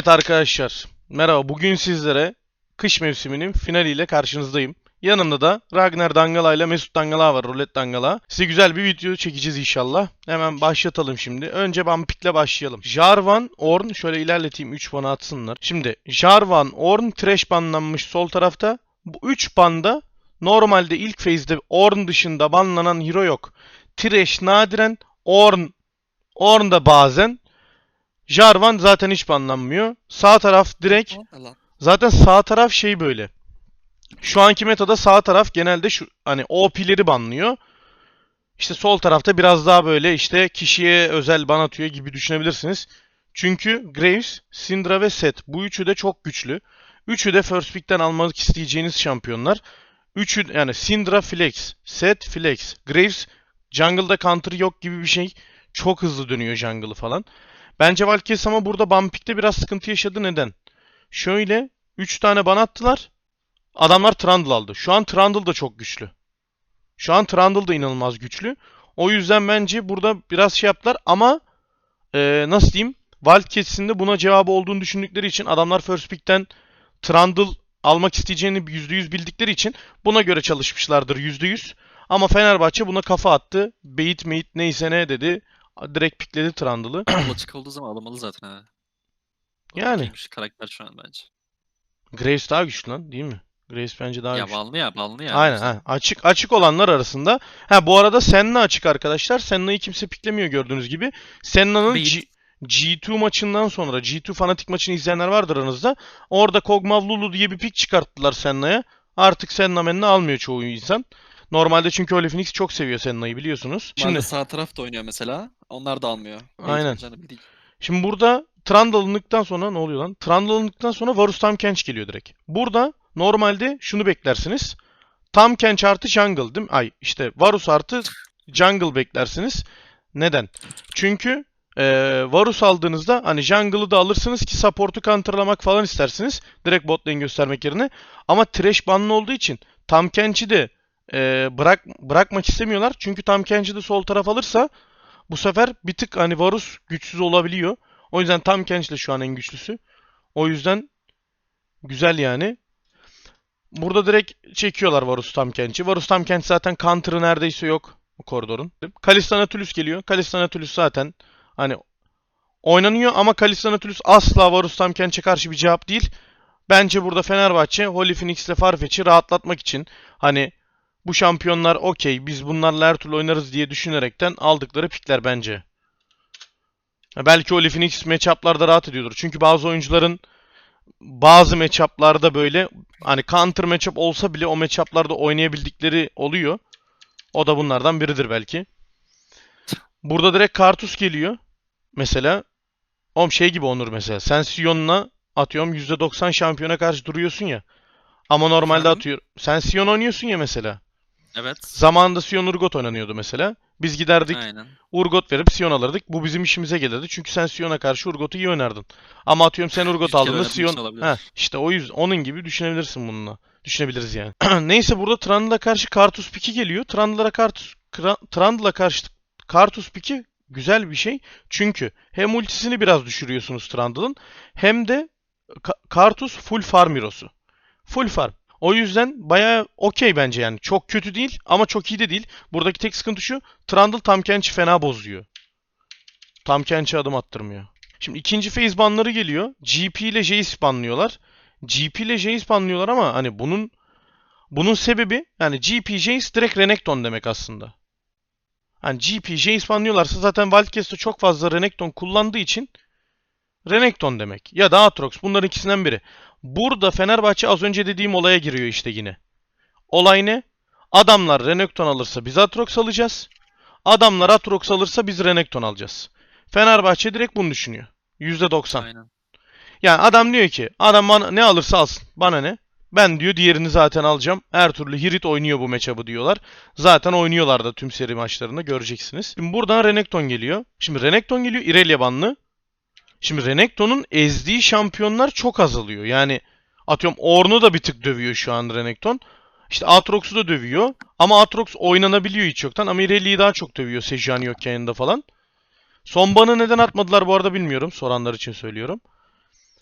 Evet arkadaşlar, merhaba. Bugün sizlere kış mevsiminin finaliyle karşınızdayım. Yanımda da Ragnar Dangala ile Mesut Dangala var, Rulet Dangala. Size güzel bir video çekeceğiz inşallah. Hemen başlatalım şimdi. Önce Vampik'le başlayalım. Jarvan, Ornn, şöyle ilerleteyim 3 bana atsınlar. Şimdi Jarvan, Ornn, Thresh banlanmış sol tarafta. Bu 3 banda normalde ilk phase'de Ornn dışında banlanan hero yok. Thresh nadiren, Ornn, Ornn da bazen. Jarvan zaten hiç banlanmıyor. Sağ taraf direkt zaten sağ taraf şey böyle. Şu anki metada sağ taraf genelde şu hani OP'leri banlıyor. İşte sol tarafta biraz daha böyle işte kişiye özel ban atıyor gibi düşünebilirsiniz. Çünkü Graves, Syndra ve Seth bu üçü de çok güçlü. Üçü de first pick'ten almak isteyeceğiniz şampiyonlar. Üçü yani Syndra flex, Seth flex, Graves jungle'da counter yok gibi bir şey. Çok hızlı dönüyor jungle'ı falan. Bence Valkyries ama burada Bumpik'te biraz sıkıntı yaşadı. Neden? Şöyle 3 tane ban attılar. Adamlar Trundle aldı. Şu an Trundle da çok güçlü. Şu an Trundle da inanılmaz güçlü. O yüzden bence burada biraz şey yaptılar ama eee, nasıl diyeyim? Wildcats'in de buna cevabı olduğunu düşündükleri için adamlar First Pick'ten Trundle almak isteyeceğini %100 bildikleri için buna göre çalışmışlardır %100. Ama Fenerbahçe buna kafa attı. Beyit meyit neyse ne dedi. Direkt pikledi Trundle'ı. Yol açık olduğu zaman alamalı zaten ha. Yani. Karakter şu an bence. Graves daha güçlü lan değil mi? Graves bence daha Ya güçlü. banlı ya banlı ya. Aynen ha. Açık açık olanlar arasında. Ha bu arada Senna açık arkadaşlar. Senna'yı kimse piklemiyor gördüğünüz gibi. Senna'nın Beat. G- G2 maçından sonra G2 fanatik maçını izleyenler vardır aranızda. Orada Kog'Maw Lulu diye bir pik çıkarttılar Senna'ya. Artık Senna menni almıyor çoğu insan. Normalde çünkü Oli Phoenix çok seviyor Senna'yı biliyorsunuz. Şimdi Şimdi sağ taraf da oynuyor mesela. Onlar da almıyor. Aynen. değil. Şimdi burada Trundle alındıktan sonra ne oluyor lan? Trundle alındıktan sonra Varus Tam Kench geliyor direkt. Burada normalde şunu beklersiniz. Tam Kench artı Jungle değil mi? Ay işte Varus artı Jungle beklersiniz. Neden? Çünkü eee Varus aldığınızda hani Jungle'ı da alırsınız ki support'u counterlamak falan istersiniz. Direkt bot lane göstermek yerine. Ama Thresh banlı olduğu için Tam Kench'i de eee, bırak, bırakmak istemiyorlar. Çünkü Tam Kench'i de sol taraf alırsa bu sefer bir tık hani Varus güçsüz olabiliyor. O yüzden Tam Kench de şu an en güçlüsü. O yüzden güzel yani. Burada direkt çekiyorlar Varus Tam Kench'i. Varus Tam Kench zaten counter'ı neredeyse yok bu koridorun. Kalista Nautilus geliyor. Kalista Nautilus zaten hani oynanıyor ama Kalista Nautilus asla Varus Tam Kench'e karşı bir cevap değil. Bence burada Fenerbahçe Holy Phoenix ile Farfetch'i rahatlatmak için hani bu şampiyonlar okey biz bunlarla her türlü oynarız diye düşünerekten aldıkları pikler bence. Belki Holy Phoenix matchup'larda rahat ediyordur. Çünkü bazı oyuncuların bazı matchup'larda böyle hani counter matchup olsa bile o matchup'larda oynayabildikleri oluyor. O da bunlardan biridir belki. Burada direkt Kartus geliyor. Mesela Oğlum şey gibi Onur mesela. Sen Sion'la atıyorum %90 şampiyona karşı duruyorsun ya. Ama normalde atıyor. Sen Sion oynuyorsun ya mesela. Evet. Zamanında Sion Urgot oynanıyordu mesela. Biz giderdik Aynen. Urgot verip Sion alırdık. Bu bizim işimize gelirdi. Çünkü sen Sion'a karşı Urgot'u iyi oynardın. Ama atıyorum sen Urgot aldığında Sion... olabilir. Heh, işte o yüzden onun gibi düşünebilirsin bununla. Düşünebiliriz yani. Neyse burada Trundle'a karşı Kartus piki geliyor. Trundle'a Kartus Trundle'a karşı Kartus piki güzel bir şey. Çünkü hem ultisini biraz düşürüyorsunuz Trundle'ın hem de Ka- Kartus full farm hero'su. Full farm. O yüzden bayağı okey bence yani. Çok kötü değil ama çok iyi de değil. Buradaki tek sıkıntı şu. Trundle Tam Kench'i fena bozuyor. Tam Kench'e adım attırmıyor. Şimdi ikinci phase banları geliyor. GP ile Jace banlıyorlar. GP ile Jace banlıyorlar ama hani bunun bunun sebebi yani GP Jace direkt Renekton demek aslında. Hani GP Jace banlıyorlarsa zaten Wildcats'te çok fazla Renekton kullandığı için Renekton demek. Ya da Aatrox. Bunların ikisinden biri. Burada Fenerbahçe az önce dediğim olaya giriyor işte yine. Olay ne? Adamlar Renekton alırsa biz Aatrox alacağız. Adamlar Aatrox alırsa biz Renekton alacağız. Fenerbahçe direkt bunu düşünüyor. %90. Aynen. Yani adam diyor ki adam bana ne alırsa alsın. Bana ne? Ben diyor diğerini zaten alacağım. Her türlü Hirit oynuyor bu matchup'ı diyorlar. Zaten oynuyorlar da tüm seri maçlarında göreceksiniz. Şimdi buradan Renekton geliyor. Şimdi Renekton geliyor Irelia banlı. Şimdi Renekton'un ezdiği şampiyonlar çok azalıyor. Yani atıyorum Ornn'u da bir tık dövüyor şu an Renekton. İşte Aatrox'u da dövüyor. Ama Aatrox oynanabiliyor hiç yoktan. Ama Irelia'yı daha çok dövüyor Sejuani yokken yanında falan. Son banı neden atmadılar bu arada bilmiyorum. Soranlar için söylüyorum.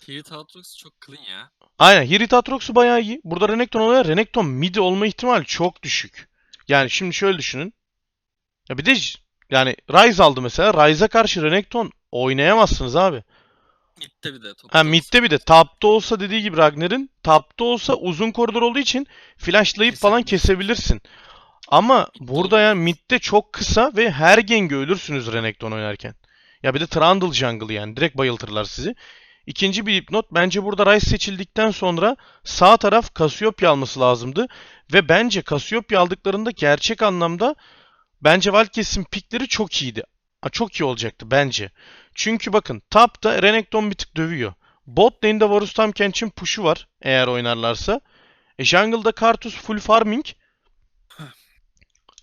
Heat Aatrox çok clean ya. Aynen. Hiritatrox'u bayağı iyi. Burada Renekton oluyor. Renekton mid olma ihtimali çok düşük. Yani şimdi şöyle düşünün. Ya bir de yani Ryze aldı mesela. Ryze'a karşı Renekton oynayamazsınız abi. Mid'de bir de. top Ha midde bir de tapta olsa dediği gibi Ragnar'ın tapta olsa uzun koridor olduğu için flashlayıp falan kesebilirsin. Ama burada yani midde çok kısa ve her genge ölürsünüz Renekton oynarken. Ya bir de Trundle jungle yani direkt bayıltırlar sizi. İkinci bir dipnot bence burada Ryze seçildikten sonra sağ taraf Cassiopeia alması lazımdı. Ve bence Cassiopeia aldıklarında gerçek anlamda bence Valkes'in pikleri çok iyiydi. Ha, Çok iyi olacaktı bence. Çünkü bakın tapta Renekton bir tık dövüyor. Bot lane'de Varus Tam Kench'in push'u var eğer oynarlarsa. E jungle'da Karthus full farming.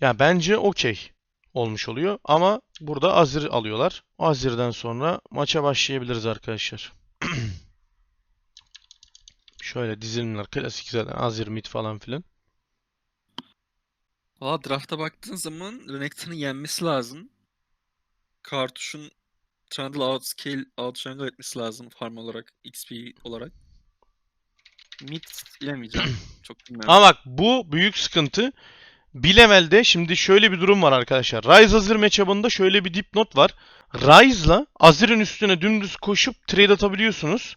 Ya bence okey olmuş oluyor ama burada Azir alıyorlar. Azir'den sonra maça başlayabiliriz arkadaşlar. Şöyle dizilimler klasik zaten Azir mid falan filan. Valla draft'a baktığın zaman Renekton'u yenmesi lazım. Kartuş'un Trundle outscale, outjungle etmesi lazım farm olarak, XP olarak. Mid bilemeyeceğim. Çok bilmiyorum. Ama bak bu büyük sıkıntı. Bir level'de şimdi şöyle bir durum var arkadaşlar. Ryze Azir matchup'ında şöyle bir dipnot var. Ryze'la Azir'in üstüne dümdüz koşup trade atabiliyorsunuz.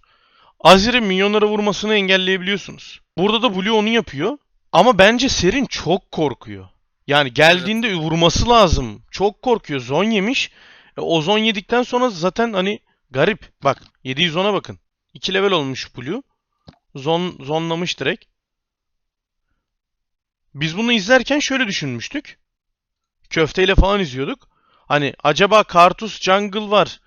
Azir'in minyonlara vurmasını engelleyebiliyorsunuz. Burada da Blue onu yapıyor. Ama bence Serin çok korkuyor. Yani geldiğinde vurması lazım. Çok korkuyor. Zon yemiş. E, o zon yedikten sonra zaten hani garip. Bak 710'a bakın. 2 level olmuş Blue. Zon, zonlamış direkt. Biz bunu izlerken şöyle düşünmüştük. Köfteyle falan izliyorduk. Hani acaba Kartus jungle var.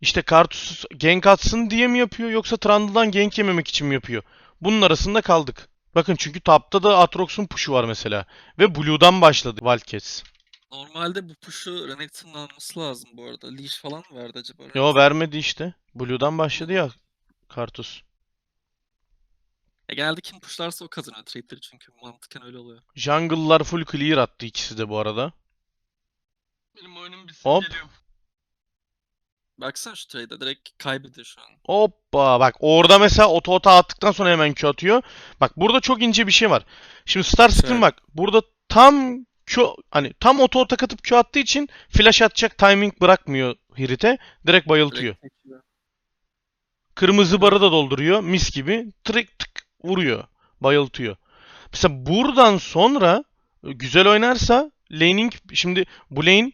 İşte Kartus gank atsın diye mi yapıyor yoksa Trundle'dan gank yememek için mi yapıyor? Bunun arasında kaldık. Bakın çünkü tapta da Aatrox'un push'u var mesela. Ve Blue'dan başladı Wildcats. Normalde bu push'u Renekton'un alması lazım bu arada. Leash falan mı verdi acaba? Yo vermedi işte. Blue'dan başladı ya Kartus. Ya genelde kim pushlarsa o kazanıyor trade'leri çünkü mantıken öyle oluyor. Jungle'lar full clear attı ikisi de bu arada. Benim oyunum bitsin Hop. geliyorum. Baksana şu trade'e direkt kaybediyor şu an. Hoppa bak orada mesela oto ota attıktan sonra hemen Q atıyor. Bak burada çok ince bir şey var. Şimdi Star Screen Evet. bak burada tam Q hani tam oto ota katıp Q attığı için flash atacak timing bırakmıyor Hirit'e. Direkt bayıltıyor. Kırmızı barı da dolduruyor. Mis gibi. Tık tık vuruyor. Bayıltıyor. Mesela buradan sonra e, güzel oynarsa laning şimdi bu lane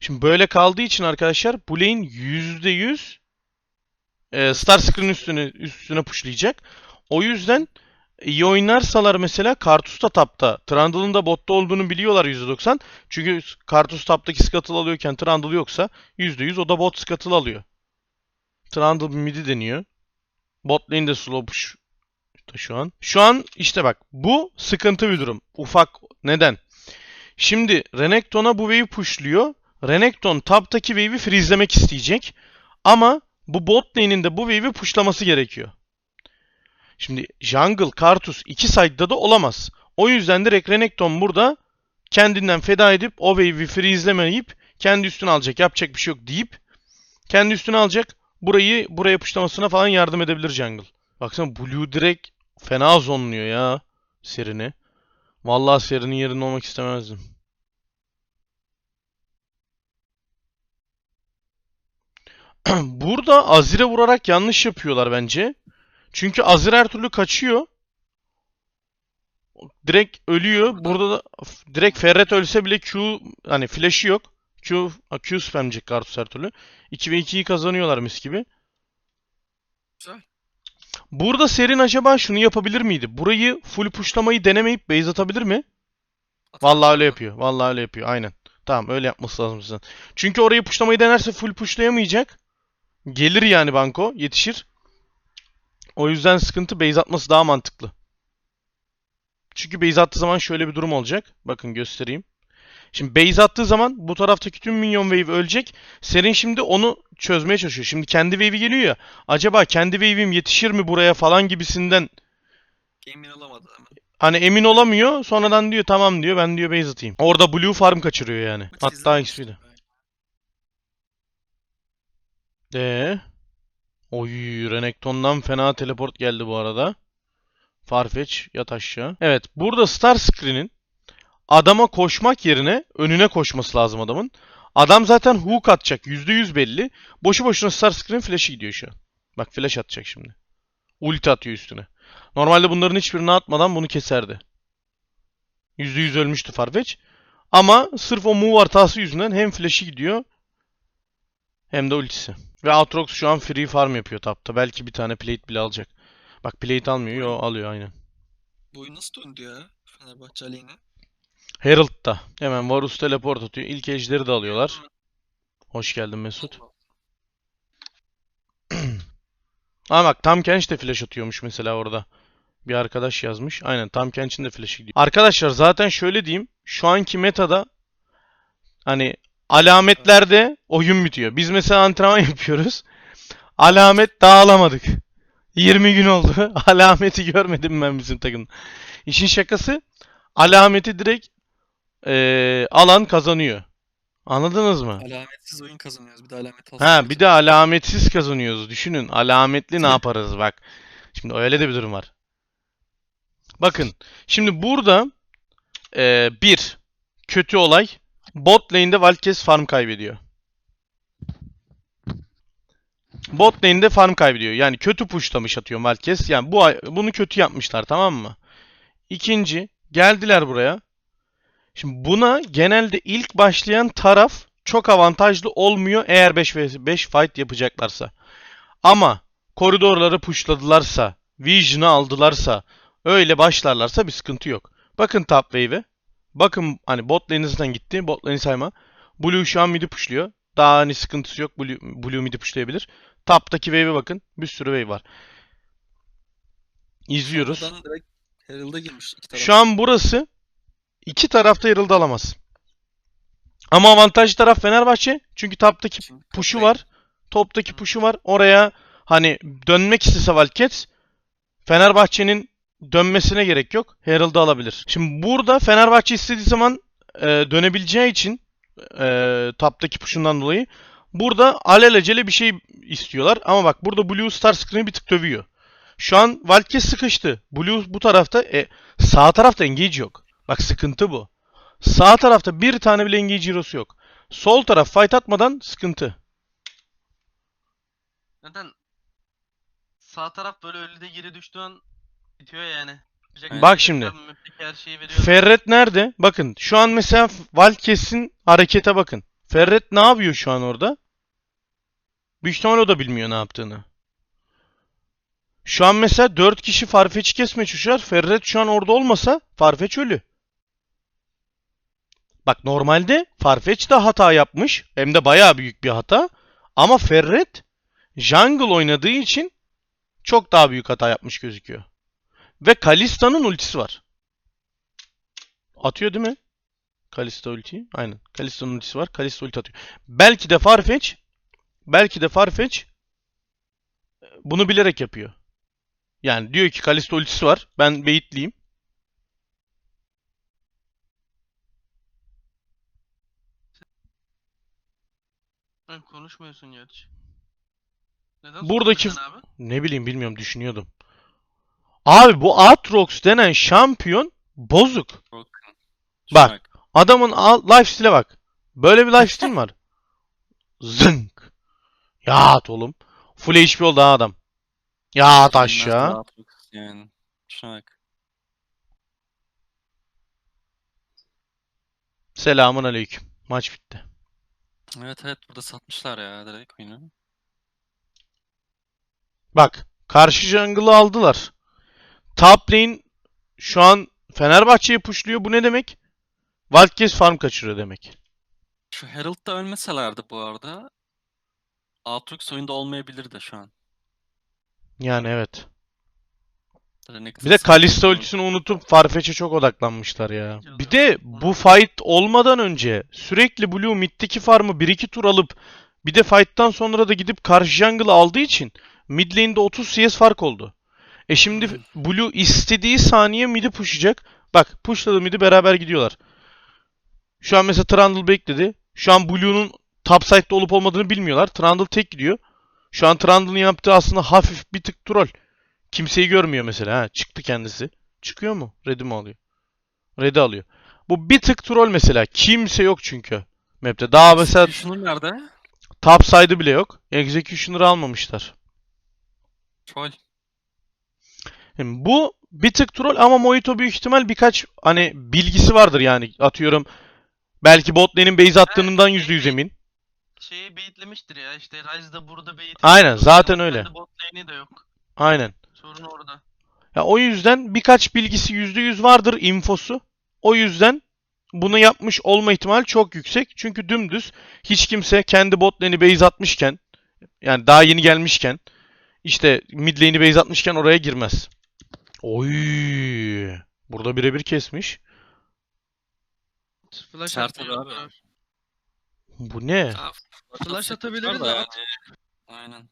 şimdi böyle kaldığı için arkadaşlar bu lane %100 e, Star Screen üstüne üstüne pushlayacak. O yüzden iyi oynarsalar mesela Kartus da tapta. Trundle'ın da botta olduğunu biliyorlar %90. Çünkü Kartus taptaki scuttle alıyorken Trundle yoksa %100 o da bot scuttle alıyor. Trundle midi deniyor. Bot lane de slow şu an. Şu an işte bak bu sıkıntı bir durum. Ufak neden? Şimdi Renekton'a bu wave'i pushluyor. Renekton taptaki wave'i freezelemek isteyecek. Ama bu bot lane'in de bu wave'i pushlaması gerekiyor. Şimdi jungle, Kartus iki side'da da olamaz. O yüzden direkt Renekton burada kendinden feda edip o wave'i freezelemeyip kendi üstüne alacak. Yapacak bir şey yok deyip kendi üstüne alacak. Burayı buraya pushlamasına falan yardım edebilir jungle. Baksana Blue direkt fena zonluyor ya Serin'i. Vallahi Serin'in yerinde olmak istemezdim. Burada Azir'e vurarak yanlış yapıyorlar bence. Çünkü Azir her türlü kaçıyor. Direkt ölüyor. Burada da direkt Ferret ölse bile Q hani flash'ı yok. Q, Q spamlayacak Kartus her türlü. 2 ve 2'yi kazanıyorlar mis gibi. Güzel. Burada Serin acaba şunu yapabilir miydi? Burayı full pushlamayı denemeyip base atabilir mi? Vallahi öyle yapıyor. Vallahi öyle yapıyor. Aynen. Tamam öyle yapması lazım sizin. Çünkü orayı pushlamayı denerse full pushlayamayacak. Gelir yani banko. Yetişir. O yüzden sıkıntı base atması daha mantıklı. Çünkü base attığı zaman şöyle bir durum olacak. Bakın göstereyim. Şimdi base attığı zaman bu taraftaki tüm minyon wave ölecek. Serin şimdi onu çözmeye çalışıyor. Şimdi kendi wave'i geliyor ya. Acaba kendi wave'im yetişir mi buraya falan gibisinden Game'ini alamadı hemen. Hani emin olamıyor. Sonradan diyor tamam diyor ben diyor base atayım. Orada blue farm kaçırıyor yani. Maçı Hatta izlememiştim XP'de. ben. Oy Renekton'dan fena teleport geldi bu arada. Farfetch yat aşağı. Evet burada Star Screen'in adama koşmak yerine önüne koşması lazım adamın. Adam zaten hook atacak. %100 belli. Boşu boşuna Star Screen flash'ı gidiyor şu an. Bak flash atacak şimdi. Ulti atıyor üstüne. Normalde bunların hiçbirini atmadan bunu keserdi. %100 ölmüştü Farfetch. Ama sırf o move hatası yüzünden hem flash'ı gidiyor hem de ultisi. Ve Aatrox şu an free farm yapıyor tapta. Belki bir tane plate bile alacak. Bak plate almıyor. Yo alıyor aynen. Bu oyun nasıl döndü ya? Fenerbahçe aleyhine. Herald'da. Hemen Varus teleport atıyor. İlk ejderi de alıyorlar. Hoş geldin Mesut. Ama bak Tam Kench de flash atıyormuş mesela orada. Bir arkadaş yazmış. Aynen Tam Kench'in de flash'ı gidiyor. Arkadaşlar zaten şöyle diyeyim. Şu anki metada hani alametlerde oyun bitiyor. Biz mesela antrenman yapıyoruz. Alamet daha alamadık. 20 gün oldu. Alameti görmedim ben bizim takım. İşin şakası alameti direkt eee, alan kazanıyor. Anladınız mı? Alametsiz oyun kazanıyoruz. Bir de alamet. Ha bir de alametsiz kazanıyoruz. Düşünün alametli ne yaparız bak. Şimdi öyle de bir durum var. Bakın şimdi burada eee, bir kötü olay bot lane'de Valkes farm kaybediyor. Bot lane'de farm kaybediyor. Yani kötü pushlamış atıyor Valkes. Yani bu bunu kötü yapmışlar tamam mı? İkinci geldiler buraya. Şimdi buna genelde ilk başlayan taraf çok avantajlı olmuyor eğer 5 vs 5 fight yapacaklarsa. Ama koridorları pushladılarsa, Vision'ı aldılarsa, öyle başlarlarsa bir sıkıntı yok. Bakın top wave'e. Bakın hani bot lane'inizden gitti. Bot lane'i sayma. Blue şu an mid'i pushluyor. Daha hani sıkıntısı yok. Blue, Blue mid'i pushlayabilir. Top'taki wave'e bakın. Bir sürü wave var. İzliyoruz. Herald'a girmiş iki taraf. Şu an burası iki tarafta yarıldı alamaz. Ama avantajlı taraf Fenerbahçe. Çünkü taptaki puşu var. Toptaki puşu var. Oraya hani dönmek istese Valkets Fenerbahçe'nin dönmesine gerek yok. Herald'ı alabilir. Şimdi burada Fenerbahçe istediği zaman e, dönebileceği için e, taptaki puşundan dolayı burada alelacele bir şey istiyorlar. Ama bak burada Blue Star Screen'i bir tık dövüyor. Şu an Valkes sıkıştı. Blue bu tarafta. E, sağ tarafta engage yok. Bak sıkıntı bu. Sağ tarafta bir tane bile engage hero'su yok. Sol taraf fight atmadan sıkıntı. Zaten sağ taraf böyle ölüde geri düştüğü bitiyor yani. Jack Bak şimdi. Map'teki her şeyi veriyor. Ferret nerede? Bakın şu an mesela Valkes'in harekete bakın. Ferret ne yapıyor şu an orada? Büyük ihtimal o da bilmiyor ne yaptığını. Şu an mesela 4 kişi Farfetch'i kesmeye çalışıyor. Ferret şu an orada olmasa Farfetch ölü. Bak normalde Farfetch de hata yapmış. Hem de bayağı büyük bir hata. Ama Ferret jungle oynadığı için çok daha büyük hata yapmış gözüküyor. Ve Kalista'nın ultisi var. Atıyor değil mi? Kalista ultiyi. Aynen. Kalista'nın ultisi var. Kalista ulti atıyor. Belki de Farfetch belki de Farfetch e, bunu bilerek yapıyor. Yani diyor ki Kalista ultisi var. Ben beyitliyim. Sen konuşmuyorsun gerçi. Neden Buradaki- abi? Ne bileyim bilmiyorum düşünüyordum. Abi bu Aatrox denen şampiyon bozuk. Bak. Şak. Adamın lifesteal'e bak. Böyle bir lifesteal mi var? Zınk. Yat oğlum. Full HP oldu ha adam. Yat aşağı. Yani. Bak. Selamun aleyküm. Maç bitti. Evet evet burada satmışlar ya direkt oyunu. Bak. Karşı jungle'ı aldılar. Top lane şu an Fenerbahçe'yi pushluyor. Bu ne demek? Wildcats farm kaçırıyor demek. Şu Herald'da ölmeselerdi bu arada Aatrox oyunda olmayabilirdi şu an. Yani evet. Bir de Kalista ultisini unutup Farfetch'e çok odaklanmışlar ya. Bir de bu fight olmadan önce sürekli Blue mid'deki farmı 1-2 tur alıp bir de fight'tan sonra da gidip karşı jungle aldığı için mid lane'de 30 CS fark oldu. E şimdi Blue istediği saniye mid'i pushlayacak. Bak pushladı mid'i beraber gidiyorlar. Şu an mesela Trundle bekledi. Şu an Blue'nun top side'de olup olmadığını bilmiyorlar. Trundle tek gidiyor. Şu an Trundle'ın yaptığı aslında hafif bir tık troll. Kimseyi görmüyor mesela. Ha, çıktı kendisi. Çıkıyor mu? Red'i mi alıyor? Red'i alıyor. Bu bir tık troll mesela. Kimse yok çünkü. Map'te. Daha mesela Şunun nerede? top side'ı bile yok. Executioner'ı almamışlar. Troll. Şimdi bu bir tık troll ama Mojito büyük ihtimal birkaç hani bilgisi vardır yani. Atıyorum belki bot lane'in base attığından %100 emin. Şeyi baitlemiştir ya işte Ryze'da burada bait Aynen, zaten öyle. bot lane'i de yok. Aynen. Sorun orada. Ya o yüzden birkaç bilgisi %100 vardır infosu. O yüzden bunu yapmış olma ihtimali çok yüksek. Çünkü dümdüz hiç kimse kendi bot lane'i base atmışken yani daha yeni gelmişken işte mid lane'i base atmışken oraya girmez. Oy! Burada birebir kesmiş. Flash Sert atıyor. abi. Bu ne? Flash atabilir de yani. at. Aynen.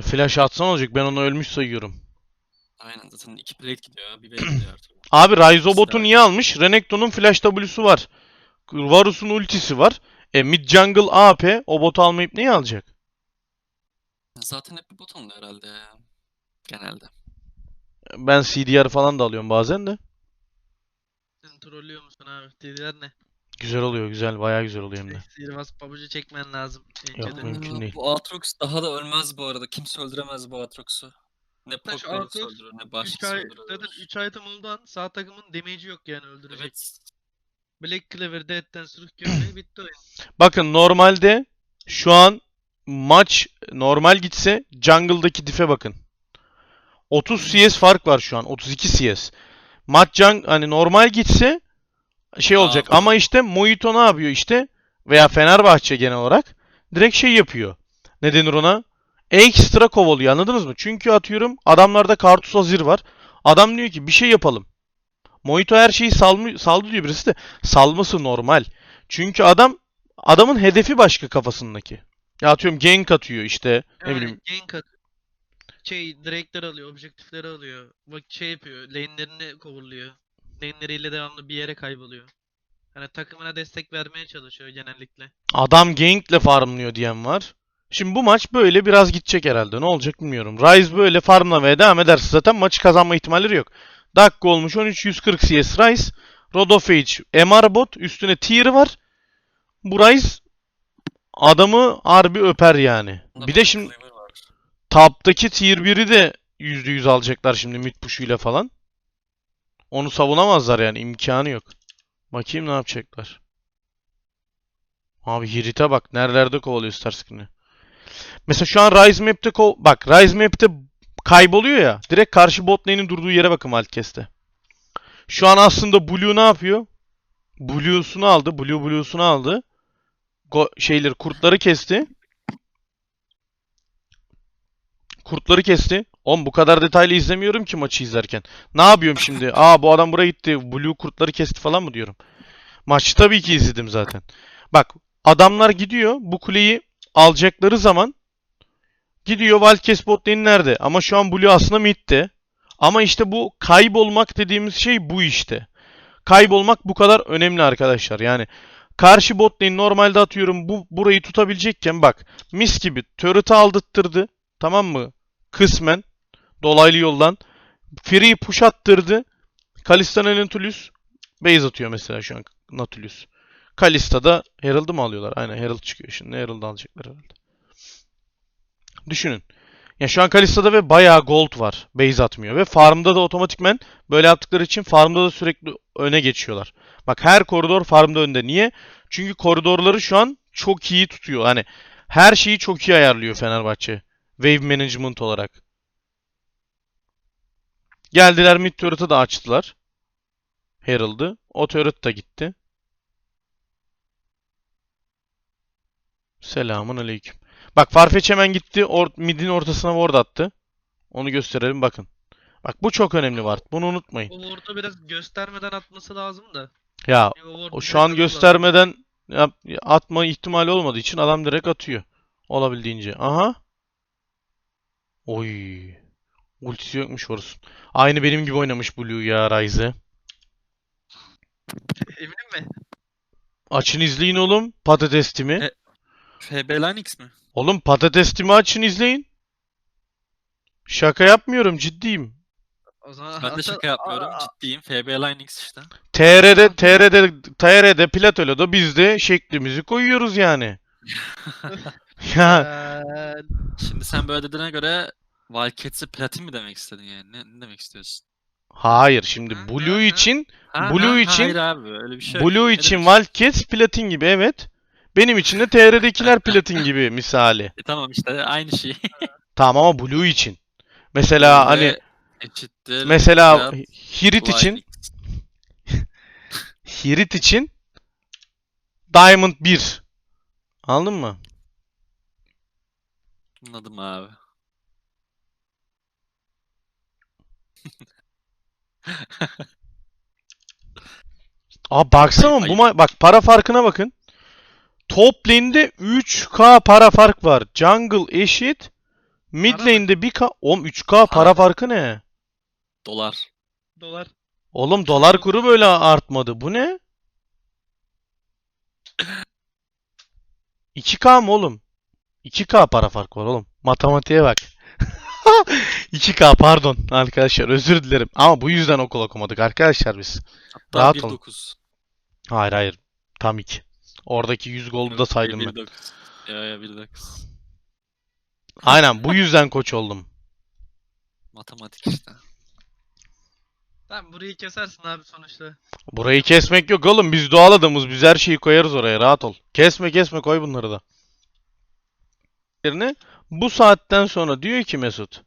Flash atsan olacak. Ben onu ölmüş sayıyorum. Aynen zaten iki plate gidiyor. Bir plate gidiyor türlü. Abi Ryze bot'u Güzel. niye almış? Renekton'un flash W'su var. Varus'un ultisi var. E mid jungle AP o botu almayıp neyi alacak? Zaten hep bir butonda herhalde. Genelde. Ben CDR falan da alıyorum bazen de. Sen trollüyor musun abi? Dediler ne? Güzel oluyor güzel. Bayağı güzel oluyor hem de. Sihirbaz pabucu çekmen lazım. Yok, Önceden. mümkün değil. Bu Aatrox daha da ölmez bu arada. Kimse öldüremez bu Aatrox'u. Ne Portland Aatrox öldürür ne 3 başkası ay, öldürür. zaten 3 item olduğu an sağ takımın damage'i yok yani öldürecek. Evet. Black Clover, Dead'den sırf gömleği bitti oyun. Bakın normalde şu an maç normal gitse jungle'daki diff'e bakın. 30 CS fark var şu an. 32 CS. Jung hani normal gitse şey Aa, olacak doğru. ama işte Mojito ne yapıyor işte veya Fenerbahçe genel olarak direkt şey yapıyor. Ne denir ona? Ekstra kovalıyor anladınız mı? Çünkü atıyorum adamlarda Kartus Azir var. Adam diyor ki bir şey yapalım. Mojito her şeyi salmı, saldı diyor birisi de. Salması normal. Çünkü adam adamın hedefi başka kafasındaki. Ya atıyorum gank atıyor işte ne Yani bileyim. gank at. Şey, direktler alıyor, objektifleri alıyor. Bak şey yapıyor, lane'lerini kovuluyor. Lane'leriyle devamlı bir yere kayboluyor. Hani takımına destek vermeye çalışıyor genellikle. Adam gankle farmlıyor diyen var. Şimdi bu maç böyle biraz gidecek herhalde. Ne olacak bilmiyorum. Ryze böyle farmlamaya devam ederse zaten maçı kazanma ihtimalleri yok. Dakika olmuş 13 140 CS Ryze. Rodofage MR bot üstüne tier var. Bu Ryze adamı harbi öper yani. Bir de şimdi Top'taki tier 1'i de %100 alacaklar şimdi mid push'uyla falan. Onu savunamazlar yani imkanı yok. Bakayım ne yapacaklar. Abi Hirit'e bak nerelerde kovalıyor Starscreen'i. Mesela şu an Rise Map'te ko- bak Rise Map'te kayboluyor ya. Direkt karşı bot lane'in durduğu yere bakın Wildcast'te. Şu an aslında Blue ne yapıyor? Blue'sunu aldı. Blue Blue'sunu aldı. Go- şeyleri kurtları kesti. Kurtları kesti. Oğlum bu kadar detaylı izlemiyorum ki maçı izlerken. Ne yapıyorum şimdi? Aa bu adam buraya gitti. Blue kurtları kesti falan mı diyorum. Maçı tabii ki izledim zaten. Bak adamlar gidiyor. Bu kuleyi alacakları zaman gidiyor Wildcats bot lane nerede? Ama şu an Blue aslında midde. Ama işte bu kaybolmak dediğimiz şey bu işte. Kaybolmak bu kadar önemli arkadaşlar. Yani karşı bot lane normalde atıyorum bu burayı tutabilecekken bak mis gibi turret'ı aldırttırdı. Tamam mı? Kısmen dolaylı yoldan free push attırdı. Kalista'nın Nautilus base atıyor mesela şu an Nautilus. Kalista'da Herald'ı mı alıyorlar? Aynen Herald çıkıyor şimdi. Herald'ı alacaklar herhalde. Düşünün. Ya şu an Kalista'da ve bayağı gold var. Base atmıyor. Ve farmda da otomatikmen böyle yaptıkları için farmda da sürekli öne geçiyorlar. Bak her koridor farmda önde. Niye? Çünkü koridorları şu an çok iyi tutuyor. Hani her şeyi çok iyi ayarlıyor Fenerbahçe. Wave management olarak. Geldiler mid turret'ı da açtılar. Herald'ı. O turret da gitti. Selamun aleyküm. Bak Farfetch hemen gitti. Or midin ortasına ward attı. Onu gösterelim bakın. Bak bu çok önemli var. Bunu unutmayın. O ward'u biraz göstermeden atması lazım da. Ya Yani o şu an göstermeden yap- atma ihtimali olmadığı için adam direkt atıyor. Olabildiğince. Aha. Oy. Ultisi yokmuş Horus'un. Aynı benim gibi oynamış Blue ya Ryze. Eminim mi? Açın izleyin oğlum. Patates timi. E- FB Linux mi? Oğlum patates timi açın izleyin. Şaka yapmıyorum ciddiyim. O zaman Ben de şaka yapmıyorum. Aa, Ciddiyim. FB Linux işte. TR'de TR'de TR'de Plato'da biz de şeklimizi koyuyoruz yani. ya Şimdi sen böyle dediğine göre Wildcats'e platin mi demek istedin yani? Ne, ne demek istiyorsun? hayır şimdi Blue için Ha, Blue ha, ha, için- Hayır abi öyle bir şey yok. Blue Ne için demek- Wildcats platin gibi evet. Benim için de TR'dekiler platin gibi misali. E, tamam işte aynı şey. Tamam ama Blue için. Mesela hani Ve eşittir. mesela Plat, Hirit için. Hirit için Diamond 1. Anladın mı? Anladım abi. Aa baksana bu ma- bak para farkına bakın. Top lane'de 3K para fark var. Jungle eşit. Mid Para mı? lane'de 1K. Oğlum 3K para Para. farkı ne? Dolar. dolar. Oğlum dolar kuru böyle artmadı. Bu ne? 2K mı oğlum? 2K para fark var oğlum. Matematiğe bak. 2K pardon arkadaşlar özür dilerim. Ama bu yüzden okul okumadık arkadaşlar biz. Hatta Rahat olun. 1.9. Hayır hayır. Tam 2. Oradaki 100 gold'u da saydım ben. 1.9. Ya ya 1.9. Aynen bu yüzden koç oldum. Matematik işte. Tamam burayı kesersin abi sonuçta. Burayı kesmek yok oğlum. Biz doğal adamız. Biz her şeyi koyarız oraya. Rahat ol. Kesme kesme koy bunları da. Yerine bu saatten sonra diyor ki Mesut.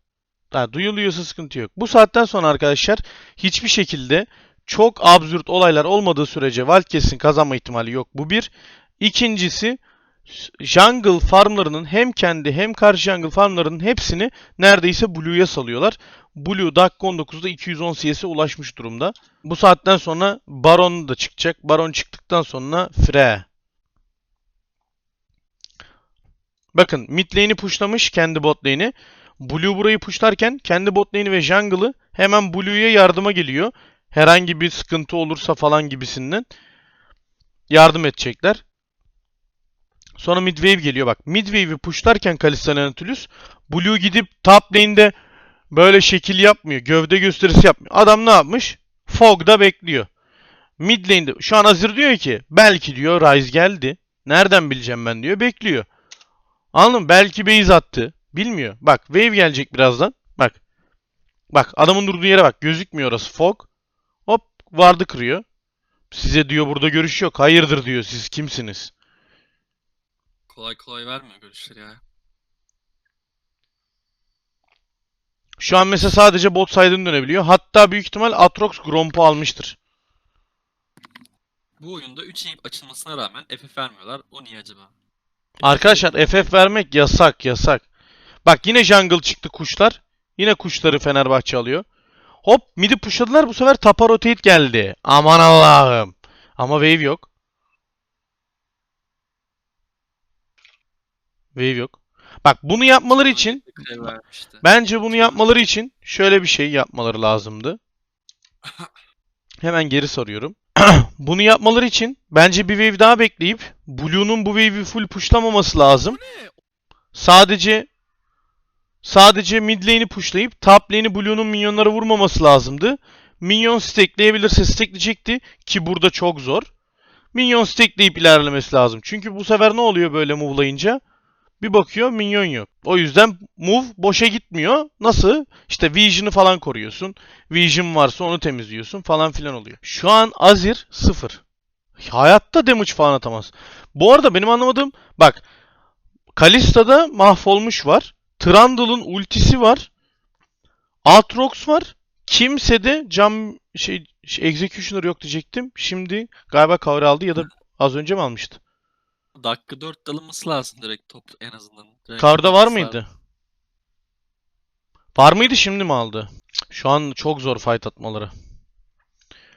Ha, duyuluyorsa sıkıntı yok. Bu saatten sonra arkadaşlar hiçbir şekilde çok absürt olaylar olmadığı sürece Wildcats'in kazanma ihtimali yok. Bu bir. İkincisi jungle farmlarının hem kendi hem karşı jungle farmlarının hepsini neredeyse Blue'ya salıyorlar. Blue dakika 19'da 210 CS'e ulaşmış durumda. Bu saatten sonra Baron da çıkacak. Baron çıktıktan sonra Fre. Bakın mid lane'i pushlamış kendi bot lane'i. Blue burayı pushlarken kendi bot lane'i ve jungle'ı hemen Blue'ya yardıma geliyor. Herhangi bir sıkıntı olursa falan gibisinden yardım edecekler. Sonra mid geliyor bak. Mid wave'i pushlarken Kalista Nautilus Blue gidip top lane'de böyle şekil yapmıyor. Gövde gösterisi yapmıyor. Adam ne yapmış? Fog'da bekliyor. Mid lane'de şu an Azir diyor ki belki diyor Ryze geldi. Nereden bileceğim ben diyor. Bekliyor. Anladın mı? Belki base attı. Bilmiyor. Bak wave gelecek birazdan. Bak. Bak adamın durduğu yere bak. Gözükmüyor orası. Fog. Hop vardı kırıyor. Size diyor burada görüş yok. Hayırdır diyor. Siz kimsiniz? Kolay kolay vermiyor görüşleri ya. Şu an mesela sadece bot side'ın dönebiliyor. Hatta büyük ihtimal Atrox Gromp'u almıştır. Bu oyunda 3 inhib açılmasına rağmen FF vermiyorlar. O niye acaba? Arkadaşlar FF vermek yasak yasak. Bak yine jungle çıktı kuşlar. Yine kuşları Fenerbahçe alıyor. Hop midi pushladılar bu sefer tapa rotate geldi. Aman Allah'ım. Ama wave yok. Wave yok. Bak bunu yapmaları için. Bence bunu yapmaları için şöyle bir şey yapmaları lazımdı. Hemen geri soruyorum. bunu yapmaları için bence bir wave daha bekleyip Blue'nun bu wave'i full pushlamaması lazım. Sadece sadece mid lane'i pushlayıp top lane'i Blue'nun minyonlara vurmaması lazımdı. Minyon stackleyebilirse stackleyecekti ki burada çok zor. Minyon stackleyip ilerlemesi lazım. Çünkü bu sefer ne oluyor böyle move'layınca? Bir bakıyor minyon yok. O yüzden move boşa gitmiyor. Nasıl? İşte vision'ı falan koruyorsun. Vision varsa onu temizliyorsun falan filan oluyor. Şu an Azir 0. Hayatta damage falan atamaz. Bu arada benim anlamadığım bak Kalista'da mahvolmuş var. Trundle'ın ultisi var. Aatrox var. Kimsede cam şey, şey executioner yok diyecektim. Şimdi galiba cover aldı ya da az önce mi almıştı? Dakika 4 alınması lazım direkt top en azından. Direkt Karda var alınması mıydı? lazım. Var mıydı şimdi mi aldı? Şu an çok zor fight atmaları.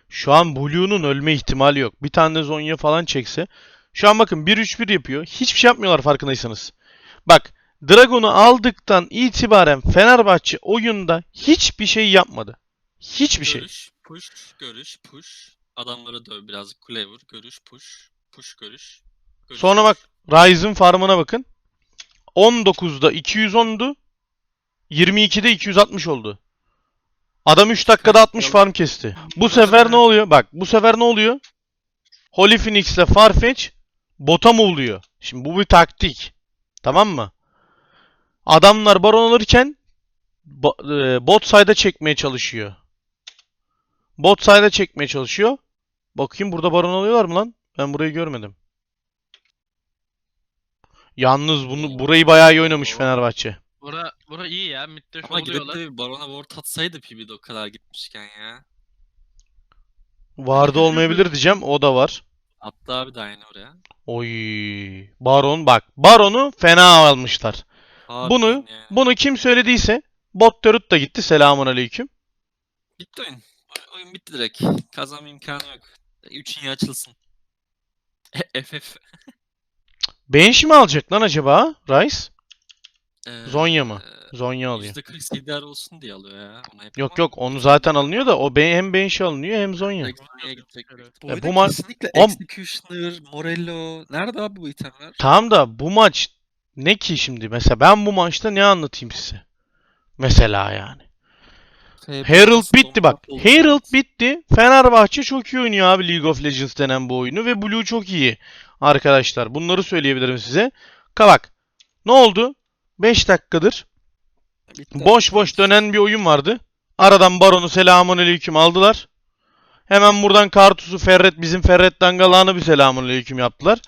Şu an Blue'nun ölme ihtimali yok. Bir tane de Zonya falan çekse. Şu an bakın 1-3-1 yapıyor. Hiçbir şey yapmıyorlar farkındaysanız. Bak Dragon'u aldıktan itibaren Fenerbahçe oyunda hiçbir şey yapmadı. Hiçbir şey. Görüş, push, görüş, push. Adamları döv birazcık kule vur. Görüş, push, push, görüş. Sonra bak push. Ryze'ın farmına bakın. 19'da 210'du. 22'de 260 oldu. Adam 3 dakikada 60 farm kesti. Bu sefer ne oluyor? Bak bu sefer ne oluyor? Holy Phoenix ile Farfetch bota mı oluyor? Şimdi bu bir taktik. Tamam mı? Adamlar baron alırken e, bot side'a çekmeye çalışıyor. Bot side'a çekmeye çalışıyor. Bakayım burada baron alıyorlar mı lan? Ben burayı görmedim. Yalnız bunu burayı bayağı iyi oynamış Fenerbahçe. Bura, bura iyi ya. Mid'de Ama gidip şovluyorlar. de bir Baron'a ward atsaydı PB'de o kadar gitmişken ya. Vardı olmayabilir diyeceğim. O da var. Attı abi daha yeni oraya. Oy. Baron bak. Baron'u fena almışlar. Harbiden Bunu ya. bunu kim söylediyse bot Törüt da gitti. Selamun aleyküm. Bitti oyun. Oy- Oyun bitti direkt. Kazanma imkanı yok. Üçün iyi açılsın. FF. Bench mi alacak lan acaba? Rice? Ee, Zonya mı? Zonya alıyor. %40 CDR olsun diye alıyor ya. Ona hep Yok yok onu zaten alınıyor da o hem bench alınıyor hem Zonya. Direkt Zonya'ya gidecek. Evet. Bu, Ya oyunda bu ma- kesinlikle Om- Executioner, Morello. Nerede abi bu itemler? Tamam da bu maç ne ki şimdi? Mesela ben bu maçta ne anlatayım size? Mesela yani. Herald bitti bak. Herald bitti. Fenerbahçe çok iyi oynuyor abi League of Legends denen bu oyunu ve Blue çok iyi. Arkadaşlar bunları söyleyebilirim size. Ka bak. Ne oldu? 5 dakikadır Bitti. boş boş dönen bir oyun vardı. Aradan Baron'u selamun aleyküm aldılar. Hemen buradan Kartus'u Ferret bizim Ferret Dangalağını bir selamun aleyküm yaptılar.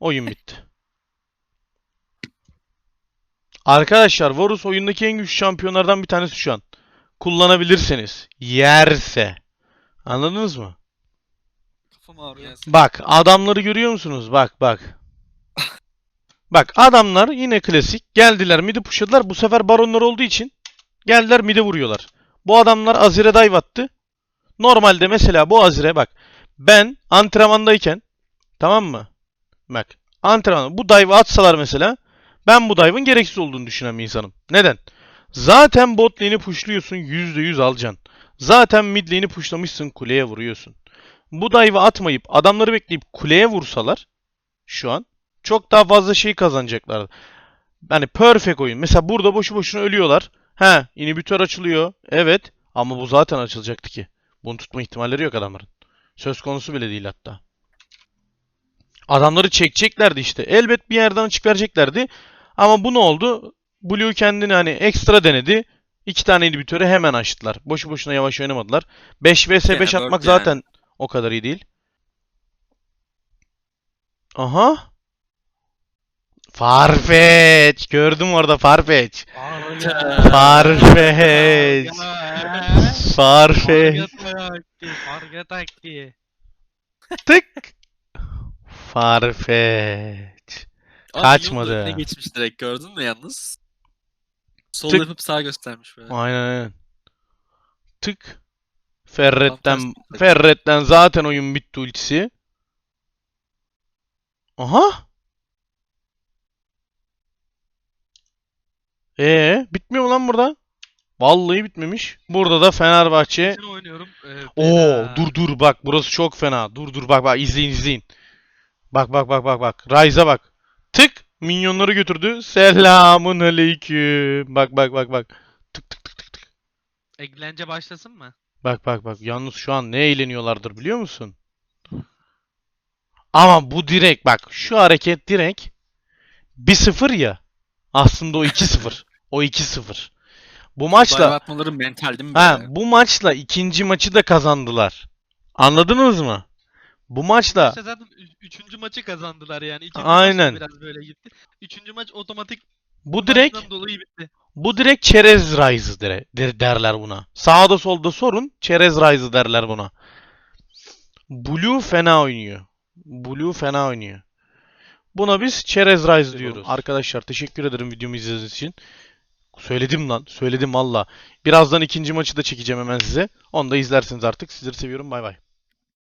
Oyun bitti. Arkadaşlar Varus oyundaki en güçlü şampiyonlardan bir tanesi şu an. Kullanabilirseniz. Yerse. Anladınız mı? Kafam ağrıyor. Bak adamları görüyor musunuz? Bak bak. Bak adamlar yine klasik. Geldiler midi pushladılar. Bu sefer baronlar olduğu için geldiler midi vuruyorlar. Bu adamlar Azir'e dive attı. Normalde mesela bu Azir'e bak. Ben antrenmandayken tamam mı? Bak antrenman bu dive'ı atsalar mesela ben bu dive'ın gereksiz olduğunu düşünen bir insanım. Neden? Zaten bot lane'i pushluyorsun %100 alacaksın. Zaten mid lane'i pushlamışsın kuleye vuruyorsun bu dive'ı atmayıp adamları bekleyip kuleye vursalar şu an çok daha fazla şey kazanacaklar. Yani perfect oyun. Mesela burada boşu boşuna ölüyorlar. He, inhibitör açılıyor. Evet. Ama bu zaten açılacaktı ki. Bunu tutma ihtimalleri yok adamların. Söz konusu bile değil hatta. Adamları çekeceklerdi işte. Elbet bir yerden açık vereceklerdi. Ama bu ne oldu? Blue kendini hani ekstra denedi. İki tane inhibitörü hemen açtılar. Boşu boşuna yavaş oynamadılar. 5 vs 5 Gene atmak yani. zaten o kadar iyi değil. Aha. Farfetch. Gördüm orada Farfetch. Farfetch. Farfetch. Farga taktiği. Tık. Farfetch. Kaçmadı. Önüne geçmiş direkt gördün mü yalnız? Sol Tık. yapıp sağ göstermiş böyle. Aynen aynen. Tık. Ferret'ten Fantastik. Ferret'ten zaten oyun bitti ultisi. Aha. Ee, bitmiyor mu lan burada? Vallahi bitmemiş. Burada da Fenerbahçe. Oynuyorum. Ee, Oo, dur dur bak burası çok fena. Dur dur bak bak izleyin izleyin. Bak bak bak bak bak. Ryze'a bak. Tık minyonları götürdü. Selamun aleyküm. Bak bak bak bak. Tık tık tık tık tık. Eklence başlasın mı? Bak bak bak. Yalnız şu an ne eğleniyorlardır biliyor musun? Ama bu direkt bak şu hareket direkt 1-0 ya. Aslında o 2-0. o 2-0. Bu maçla atmaları mental değil mi böyle? bu maçla ikinci maçı da kazandılar. Anladınız mı? Bu maçla İşte zaten ü- üçüncü maçı kazandılar yani. İkinci Aynen. maç da biraz böyle gitti. Üçüncü maç otomatik bu direkt maçtan dolayı bitti. bu direkt çerez rise'ı der- der- derler buna. Sağda solda sorun çerez rise'ı derler buna. Blue fena oynuyor. Blue fena oynuyor. Buna biz çerez rise diyoruz. Arkadaşlar teşekkür ederim videomu izlediğiniz için. Söyledim lan. Söyledim valla. Birazdan ikinci maçı da çekeceğim hemen size. Onu da izlersiniz artık. Sizleri seviyorum. Bay bay.